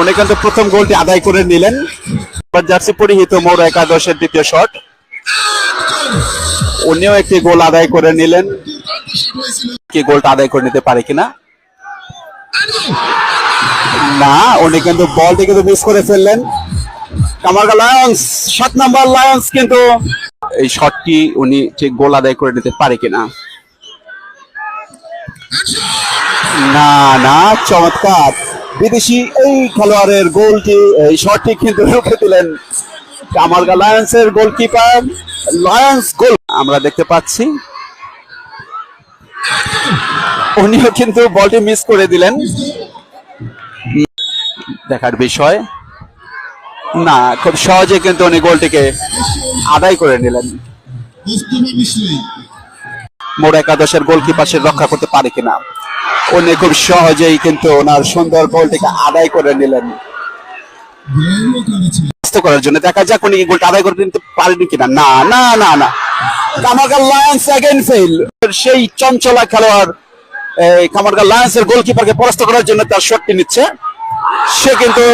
উনি কিন্তু প্রথম গোলটি আদায় করে নিলেন। জার্সি পরিহিত মৌর একাদশের দ্বিতীয় শট। উনিও একটি গোল আদায় করে নিলেন। কি গোলটা আদায় করে নিতে পারে কিনা? না উনি কিন্তু বলটি কিন্তু মিস করে ফেললেন। কামারগা লায়ন্স সাত নাম্বার লায়ন্স কিন্তু এই শটটি উনি ঠিক গোল আদায় করে নিতে পারে কিনা? না না, চমৎকার। বিদেশি এই খেলোয়াড়ের গোলটি, এই শটটি কিন্তু রুখে দিলেন কামারগা লায়ন্সের গোলকিপার লায়ন্স গোল। আমরা দেখতে পাচ্ছি। উনিও কিন্তু বলটি মিস করে দিলেন। দেখার বিষয়। না, খুব সহজে কিন্তু উনি গোলটিকে আদায় করে নিলেন। মোড় একাদশের গোলকিপার সে রক্ষা করতে পারে কিনা? উনি খুব সহজেই কিন্তু ওনার সুন্দর গোলটিকে আদায় করে নিলেন। করার জন্য দেখা যাক উনি গোলটা আদায় করে নিতে পারেনি কিনা। না না না না। কামারগাল লায়ন্স অ্যাগেন সেই চঞ্চলা খেলোয়াড়, এই লায়ন্সের গোলকিপারকে পরাস্ত করার জন্য তার শটটি নিচ্ছে। সে কিন্তু